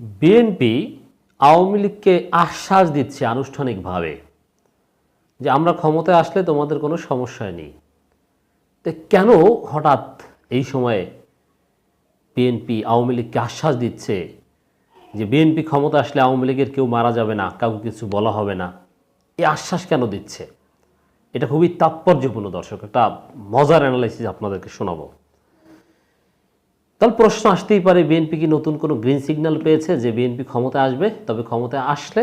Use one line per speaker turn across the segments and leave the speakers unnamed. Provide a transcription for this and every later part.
BNP Awami লীগকে আশ্বাস দিচ্ছে আনুষ্ঠানিকভাবে যে আমরা ক্ষমতায় আসলে তোমাদের কোনো সমস্যা নেই। তো কেন হঠাৎ এই সময়ে বিএনপি আওয়ামী লীগকে আশ্বাস দিচ্ছে যে বিএনপি ক্ষমতা আসলে আওয়ামী লীগের কেউ মারা যাবে না, কাউকে কিছু বলা হবে না? এই আশ্বাস কেন দিচ্ছে? এটা খুবই তাৎপর্যপূর্ণ দর্শক, একটা মজার অ্যানালাইসিস আপনাদেরকে শোনাবো। তাহলে প্রশ্ন আসতেই পারে, বিএনপি কি নতুন কোনো গ্রিন সিগন্যাল পেয়েছে যে বিএনপি ক্ষমতায় আসবে? তবে ক্ষমতায় আসলে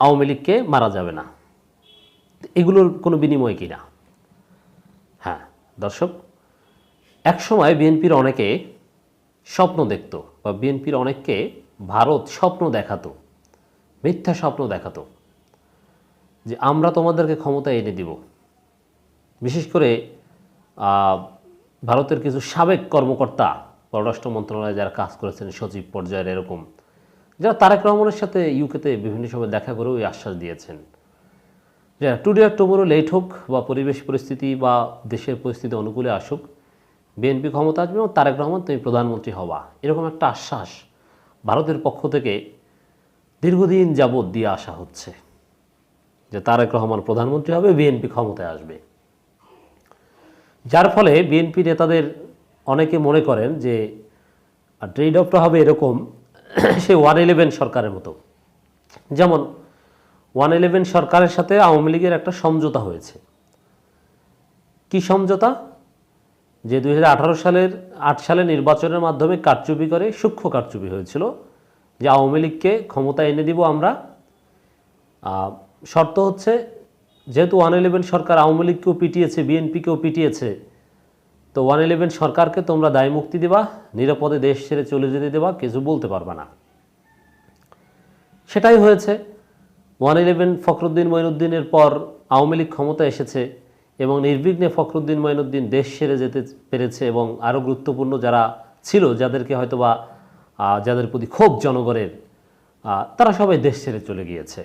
আওয়ামী লীগকে মারা যাবে না। এগুলোর কোনো বিনিময় কিনা? হ্যাঁ দর্শক একসময় বিএনপির অনেকে স্বপ্ন দেখত বা বিএনপির অনেককে ভারত স্বপ্ন দেখাতো, মিথ্যা স্বপ্ন দেখাতো যে আমরা তোমাদেরকে ক্ষমতা এনে দিব। বিশেষ করে ভারতের কিছু সাবেক কর্মকর্তা, পররাষ্ট্র মন্ত্রণালয়ে যারা কাজ করেছেন, সচিব পর্যায়ের এরকম, যারা তারেক রহমানের সাথে ইউকেতে বিভিন্ন সময় দেখা করেও এই আশ্বাস দিয়েছেন। যে টুডে আর টুমোরো লেট হোক বা পরিবেশ পরিস্থিতি বা দেশের পরিস্থিতি অনুকূলে আসুক, বিএনপি ক্ষমতা আসবে এবং তারেক রহমান তুমি প্রধানমন্ত্রী হবা এরকম একটা আশ্বাস ভারতের পক্ষ থেকে দীর্ঘদিন যাবৎ দিয়ে আসা হচ্ছে যে তারেক রহমান প্রধানমন্ত্রী হবে, বিএনপি ক্ষমতায় আসবে। যার ফলে বিএনপি নেতাদের অনেকে মনে করেন যে ট্রেড অফটা হবে এরকম সে ওয়ান ইলেভেন সরকারের মতো। যেমন, ওয়ান ইলেভেন সরকারের সাথে আওয়ামী লীগের একটা সমঝোতা হয়েছে। কি সমঝোতা? যে দু হাজার আঠারো সালের আট সালে নির্বাচনের মাধ্যমে কারচুপি করে সূক্ষ্ম কারচুপি হয়েছিল যে আওয়ামী লীগকে ক্ষমতা এনে দিব আমরা। শর্ত হচ্ছে যেহেতু ওয়ান ইলেভেন সরকার আওয়ামী লীগকেও পিটিয়েছে, বিএনপিকেও পিটিয়েছে, তো ওয়ান ইলেভেন সরকারকে তোমরা দায় মুক্তি দেবা, নিরাপদে দেশ ছেড়ে চলে যেতে দেবা, কিছু বলতে পারবে না। সেটাই হয়েছে। ওয়ান ইলেভেন ফখরুদ্দিন মঈনুদ্দিনের পর আওয়ামী লীগ ক্ষমতা এসেছে এবং নির্বিঘ্নে ফখরুদ্দিন মঈনুদ্দিন দেশ ছেড়ে যেতে পেরেছে এবং আরও গুরুত্বপূর্ণ যারা ছিল, যাদেরকে হয়তোবা যাদের প্রতি ক্ষোভ জনগণের তারা সবাই দেশ ছেড়ে চলে গিয়েছে।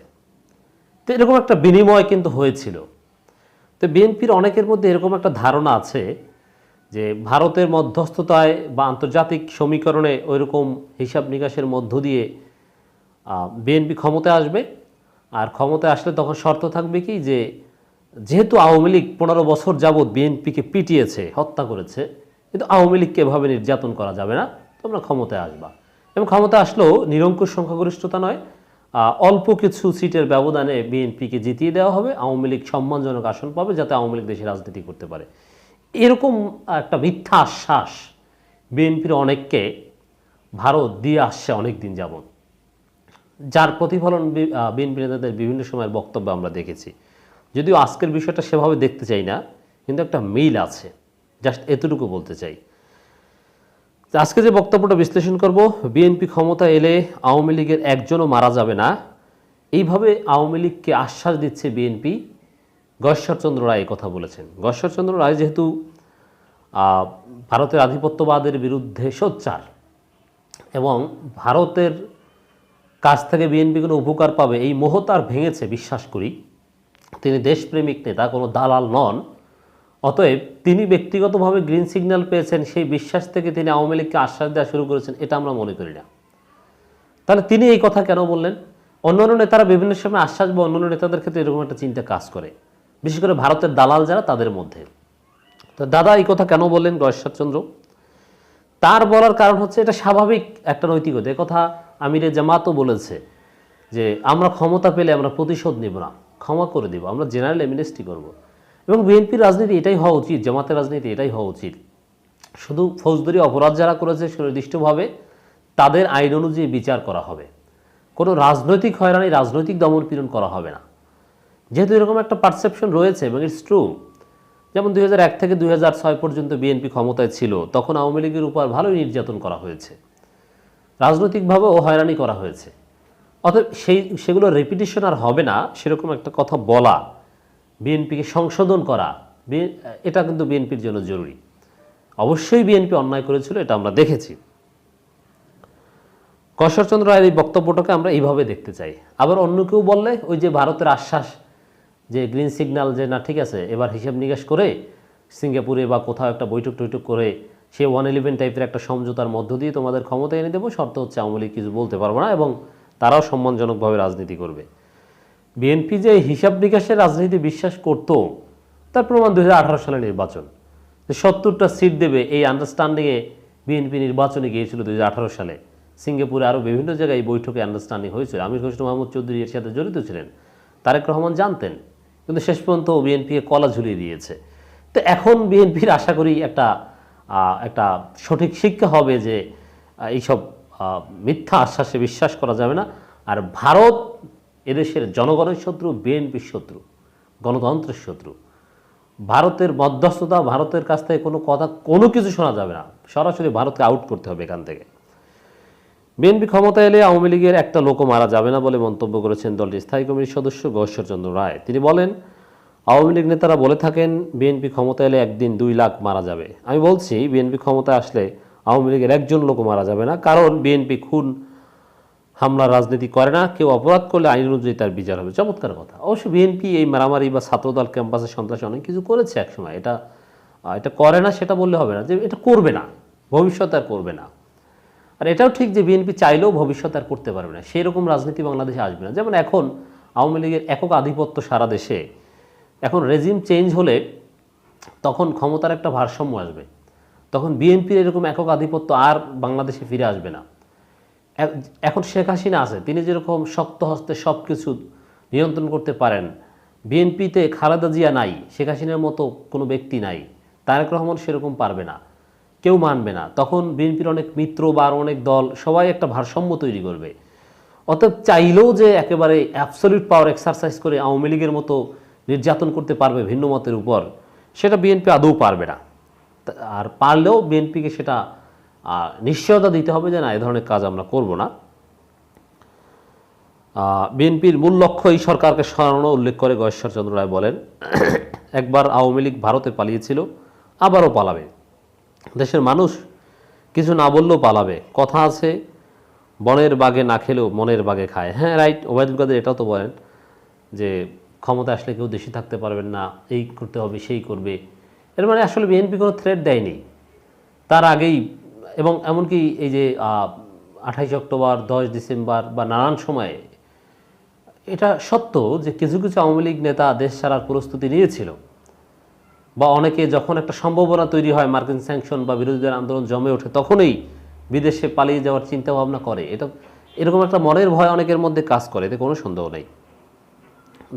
এরকম একটা বিনিময় কিন্তু হয়েছিল। তো বিএনপির অনেকের মধ্যে এরকম একটা ধারণা আছে যে ভারতের মধ্যস্থতায় বা আন্তর্জাতিক সমীকরণে ওইরকম হিসাব নিকাশের মধ্য দিয়ে বিএনপি ক্ষমতায় আসবে। আর ক্ষমতায় আসলে তখন শর্ত থাকবে কি যে যেহেতু আওয়ামী লীগ পনেরো বছর যাবৎ বিএনপিকে পিটিয়েছে, হত্যা করেছে, কিন্তু আওয়ামী লীগকে এভাবে নির্যাতন করা যাবে না, তোমরা ক্ষমতায় আসবা। এবং ক্ষমতা আসলেও নিরঙ্কুশ সংখ্যাগরিষ্ঠতা নয় অল্প কিছু সিটের ব্যবধানে বিএনপিকে জিতিয়ে দেওয়া হবে, আওয়ামী লীগ সম্মানজনক আসন পাবে যাতে আওয়ামী লীগ দেশে রাজনীতি করতে পারে। এরকম একটা মিথ্যা আশ্বাস বিএনপির অনেককে ভারত দিয়ে আসছে অনেক দিন যাবৎ। যার প্রতিফলন বিএনপি নেতাদের বিভিন্ন সময়ের বক্তব্য আমরা দেখেছি। যদিও আজকের বিষয়টা সেভাবে দেখতে চাই না, কিন্তু একটা মিল আছে। জাস্ট এতটুকু বলতে চাই। আজকে যে বক্তব্যটা বিশ্লেষণ করব, বিএনপি ক্ষমতা এলে আওয়ামী লীগের একজনও মারা যাবে না। এইভাবে আওয়ামী লীগকে আশ্বাস দিচ্ছে বিএনপি। গশ্বরচন্দ্র রায় কথা বলেছেন। গশ্বরচন্দ্র রায় যেহেতু ভারতের আধিপত্যবাদের বিরুদ্ধে সোচ্চার এবং ভারতের কাছ থেকে বিএনপি কোনো উপকার পাবে, এই মোহ তার ভেঙেছে, বিশ্বাস করি। তিনি দেশপ্রেমিক নেতা, কোনো দালাল নন। অতএব তিনি ব্যক্তিগতভাবে গ্রিন সিগন্যাল পেয়েছেন, সেই বিশ্বাস থেকে তিনি আওয়ামী লীগকে আশ্বাস দেওয়া শুরু করেছেন, এটা আমরা মনে করি না। তাহলে তিনি এই কথা কেন বললেন? অন্যান্য নেতারা বিভিন্ন সময় আশ্বাস বা অন্যান্য নেতাদের ক্ষেত্রে এরকম একটা চিন্তা কাজ করে। বিশেষ করে ভারতের দালাল যারা, তাদের মধ্যে। তো দাদা এই কথা কেন বললেন গয়েশ্বরচন্দ্র? তার বলার কারণ হচ্ছে, এটা স্বাভাবিক একটা নৈতিকতা কথা। আমিরে জামাতও বলেছে যে, আমরা ক্ষমতা পেলে আমরা প্রতিশোধ নেব না। ক্ষমা করে দেব, আমরা জেনারেল এমনেস্টি করব। এবং বিএনপির রাজনীতি এটাই হওয়া উচিত, জামাতের রাজনীতি এটাই হওয়া উচিত। শুধু ফৌজদারি অপরাধ যারা করেছে সুনির্দিষ্টভাবে, তাদের আইন অনুযায়ী বিচার করা হবে। কোনো রাজনৈতিক হয়রানি, রাজনৈতিক দমন পীড়ন করা হবে না। যেহেতু এরকম একটা পারসেপশন রয়েছে এবং ইটস ট্রু যেমন দুই হাজার এক থেকে দুই হাজার ছয় পর্যন্ত বিএনপি ক্ষমতায় ছিল, তখন আওয়ামী লীগের উপর ভালোই নির্যাতন করা হয়েছে। রাজনৈতিকভাবেও হয়রানি করা হয়েছে। অতএব সেই সেগুলো রেপিটেশন আর হবে না, সেরকম একটা কথা বলা বিএনপিকে সংশোধন করা এটা কিন্তু বিএনপির জন্য জরুরি। অবশ্যই বিএনপি অন্যায় করেছিল, এটা আমরা দেখেছি। কশ্বরচন্দ্র রায়ের এই বক্তব্যটাকে আমরা এইভাবে দেখতে চাই। আবার অন্য কেউ বললে ওই যে ভারতের আশ্বাস, যে গ্রিন সিগন্যাল যে না, ঠিক আছে, এবার হিসাব নিকাশ করে সিঙ্গাপুরে বা কোথাও একটা বৈঠক টৈঠক করে সে ওয়ান ইলেভেন টাইপের একটা সমঝোতার মধ্য দিয়ে তোমাদের ক্ষমতা এনে দেবো, শর্ত হচ্ছে আওয়ামী কিছু বলতে পারব না এবং তারাও সম্মানজনকভাবে রাজনীতি করবে। বিএনপি যে হিসাব নিকাশের রাজনীতি বিশ্বাস করতো, তার প্রমাণ দু হাজার আঠারো সালে নির্বাচন। যে সত্তরটা সিট দেবে এই আন্ডারস্ট্যান্ডিংয়ে বিএনপি নির্বাচনে গিয়েছিল দু হাজার আঠারো সালে। সিঙ্গাপুরে আরও বিভিন্ন জায়গায় এই বৈঠকে আন্ডারস্ট্যান্ডিং হয়েছিল। আমির হোসেন মাহমুদ চৌধুরী এর সাথে জড়িত ছিলেন। তারেক রহমান জানতেন, কিন্তু শেষ পর্যন্ত বিএনপিকে কলা ঝুলিয়ে দিয়েছে। তো এখন বিএনপির আশা করি একটা একটা সঠিক শিক্ষা হবে যে এইসব মিথ্যা আশ্বাসে বিশ্বাস করা যাবে না। আর ভারত এদেশের জনগণের শত্রু, বিএনপির শত্রু, গণতন্ত্রের শত্রু। ভারতের মধ্যস্থতা, ভারতের কাছ থেকে কোনো কথা, কোনো কিছু শোনা যাবে না। সরাসরি ভারতকে আউট করতে হবে এখান থেকে। বিএনপি ক্ষমতা এলে আওয়ামী লীগের একটা লোকও মারা যাবে না বলে মন্তব্য করেছেন দলটির স্থায়ী কমিটির সদস্য গশ্বরচন্দ্র রায়। তিনি বলেন, আওয়ামী লীগ নেতারা বলে থাকেন, বিএনপি ক্ষমতা এলে একদিন দুই লাখ মারা যাবে। আমি বলছি, বিএনপি ক্ষমতা আসলে আওয়ামী লীগের একজন লোকও মারা যাবে না, কারণ বিএনপি খুন হামলা রাজনীতি করে না, কেউ অপরাধ করলে আইন অনুযায়ী তার বিচার হবে। চমৎকার কথা। অবশ্য বিএনপি এই মারামারি বা ছাত্রদল ক্যাম্পাসে সন্ত্রাসে অনেক কিছু করেছে একসময়। এটা এটা করে না, সেটা বললে হবে না। যে এটা করবে না, ভবিষ্যতে আর করবে না। আর এটাও ঠিক যে বিএনপি চাইলেও ভবিষ্যতে আর করতে পারবে না। সেই রকম রাজনীতি বাংলাদেশে আসবে না। যেমন এখন আওয়ামী লীগের একক আধিপত্য সারা দেশে, এখন রেজিম চেঞ্জ হলে তখন ক্ষমতার একটা ভারসাম্য আসবে। তখন বিএনপির এরকম একক আধিপত্য আর বাংলাদেশে ফিরে আসবে না। এখন শেখ হাসিনা আছে, তিনি যেরকম শক্ত হস্তে সব কিছু নিয়ন্ত্রণ করতে পারেন, বিএনপিতে খালেদা জিয়া নাই, শেখ হাসিনার মতো কোনো ব্যক্তি নাই, তারেক রহমান সেরকম পারবে না, কেউ মানবে না। তখন বিএনপির অনেক মিত্র বা অনেক দল সবাই একটা ভারসাম্য তৈরি করবে। অতএব চাইলেও যে একেবারে অ্যাবসলিউট পাওয়ার এক্সারসাইজ করে আওয়ামী লীগের মতো নির্যাতন করতে পারবে ভিন্ন মতের উপর, সেটা বিএনপি আদৌ পারবে না। আর পারলেও বিএনপিকে সেটা নিশ্চয়তা দিতে হবে যে না, এ ধরনের কাজ আমরা করব না। বিএনপির মূল লক্ষ্য এই সরকারকে সরানো উল্লেখ করে গয়েশ্বরচন্দ্র রায় বলেন, একবার আওয়ামী লীগ ভারতে পালিয়েছিল, আবারও পালাবে। দেশের মানুষ কিছু না বললেও পালাবে। কথা আছে, বনের বাগে না খেলেও মনের বাগে খায়। হ্যাঁ রাইট, ওবায়দুল কাদের এটাও তো বলেন যে ক্ষমতা আসলে কেউ দেশে থাকতে পারবেন না, এই করতে হবে, সেই করবে। এর মানে আসলে বিএনপি কোনো থ্রেট দেয়নি। তার আগেই এবং এমনকি এই যে আঠাইশ অক্টোবর, দশ ডিসেম্বর বা নানান সময়ে এটা সত্য যে কিছু কিছু আওয়ামী লীগ নেতা দেশ ছাড়ার প্রস্তুতি নিয়েছিল বা অনেকে যখন একটা সম্ভাবনা তৈরি হয় মার্কিন স্যাংশন বা বিরোধীদের আন্দোলন জমে ওঠে তখনই বিদেশে পালিয়ে যাওয়ার চিন্তা ভাবনা করে। এটা এরকম একটা মনের ভয় অনেকের মধ্যে কাজ করে, এতে কোনো সন্দেহ নেই।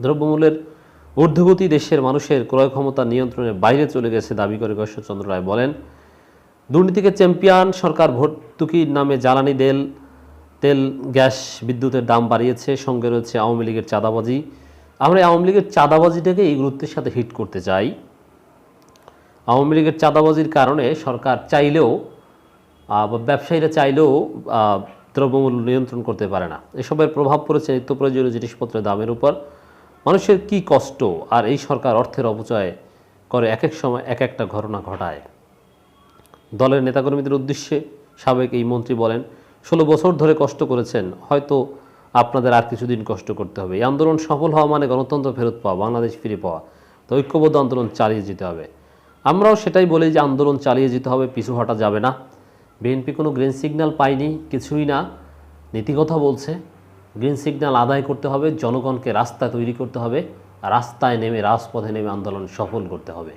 দ্রব্যমূল্যের ঊর্ধ্বগতি দেশের মানুষের ক্রয় ক্ষমতা নিয়ন্ত্রণের বাইরে চলে গেছে, দাবি করে গশ্বরচন্দ্র রায় বলেন। দুর্নীতিকে চ্যাম্পিয়ন সরকার ভর্তুকির নামে জ্বালানি তেল তেল, গ্যাস, বিদ্যুতের দাম বাড়িয়েছে, সঙ্গে রয়েছে আওয়ামী লীগের চাঁদাবাজি। আমরা আওয়ামী লীগের চাঁদাবাজিটাকে এই গুরুত্বের সাথে হিট করতে চাই। আওয়ামী লীগের চাঁদাবাজির কারণে সরকার চাইলেও ব্যবসায়ীরা চাইলেও দ্রব্যমূল্য নিয়ন্ত্রণ করতে পারে না। এসবের প্রভাব পড়েছে নিত্য প্রয়োজনীয় জিনিসপত্রের দামের উপর। মানুষের কি কষ্ট? আর এই সরকার অর্থের অপচয় করে এক এক সময় এক একটা ঘটনা ঘটায়। দলের নেতাকর্মীদের উদ্দেশ্যে সাবেক এই মন্ত্রী বলেন, ষোলো বছর ধরে কষ্ট করেছেন, হয়তো আপনাদের আর কিছুদিন কষ্ট করতে হবে। এই আন্দোলন সফল হওয়া মানে গণতন্ত্র ফেরত পাওয়া, বাংলাদেশ ফিরে পাওয়া। তো ঐক্যবদ্ধ আন্দোলন চালিয়ে যেতে হবে। আমরাও সেটাই বলি যে আন্দোলন চালিয়ে যেতে হবে, পিছু হটা যাবে না। বিএনপি কোনো গ্রিন সিগন্যাল পায়নি, কিছুই না। নীতিকথা বলছে, গ্রিন সিগন্যাল আদায় করতে হবে, জনগণকে রাস্তা তৈরি করতে হবে, রাস্তায় নেমে, রাজপথে নেমে আন্দোলন সফল করতে হবে।